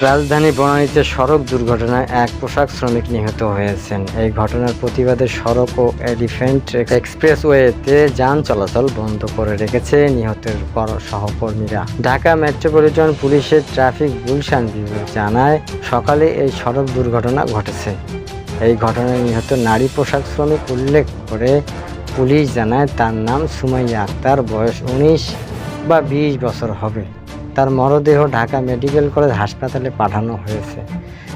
রাজধানী বনানীতে সড়ক দুর্ঘটনায় এক পোশাক শ্রমিক নিহত হয়েছেন। এই ঘটনার প্রতিবাদে সড়ক ও এলিফ্যান্ট এক্সপ্রেসওয়েতে যান চলাচল বন্ধ করে রেখেছে নিহতের পর- সহকর্মীরা। ঢাকা মেট্রোপলিটন পুলিশের ট্রাফিক গুলশান বিভাগ জানায়, সকালে এই সড়ক দুর্ঘটনা ঘটেছে। এই ঘটনায় নিহত নারী পোশাক শ্রমিক উল্লেখ করে পুলিশ জানায়, তার নাম সুমাইয়া আক্তার, বয়স উনিশ বা বিশ বছর হবে। তার মরদেহ ঢাকা মেডিকেল কলেজ হাসপাতালে পাঠানো হয়েছে।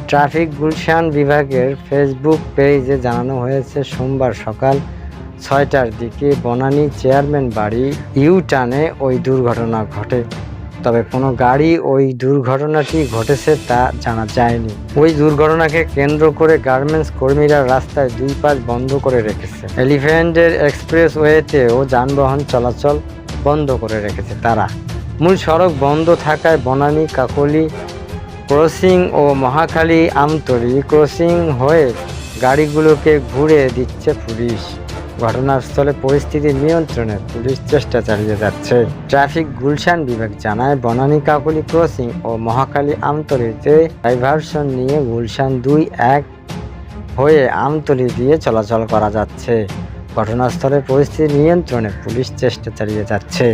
ট্রাফিক গুলশান বিভাগের ফেসবুক পেজে জানানো হয়েছে, সোমবার সকাল ছয়টার দিকে বনানী চেয়ারম্যান বাড়ি ইউ টানে ওই দুর্ঘটনা ঘটে। তবে কোনো গাড়ি ওই দুর্ঘটনাটি ঘটেছে তা জানা যায়নি। ওই দুর্ঘটনাকে কেন্দ্র করে গার্মেন্টস কর্মীরা রাস্তায় দুই পাশ বন্ধ করে রেখেছে। এলিফ্যান্টের এক্সপ্রেস ওয়েতেও যানবাহন চলাচল বন্ধ করে রেখেছে তারা। মূল সড়ক বন্ধ থাকায় বনানী, কাকলি, ক্রসিং ও মহাখালী আমতলী ক্রসিং হয়ে গাড়িগুলোকে ঘুরে দিচ্ছে পুলিশ। ঘটনাস্থলে পরিস্থিতি নিয়ন্ত্রণে পুলিশ চেষ্টা চালিয়ে যাচ্ছে। ট্রাফিক গুলশান বিভাগ জানায়, বনানী, কাকলি ক্রসিং ও মহাখালী আমতলীতে ডাইভারশন নিয়ে গুলশান দুই এক হয়ে আমতলী দিয়ে চলাচল করা যাচ্ছে। ঘটনাস্থলে পরিস্থিতি নিয়ন্ত্রণে পুলিশ চেষ্টা চালিয়ে যাচ্ছে।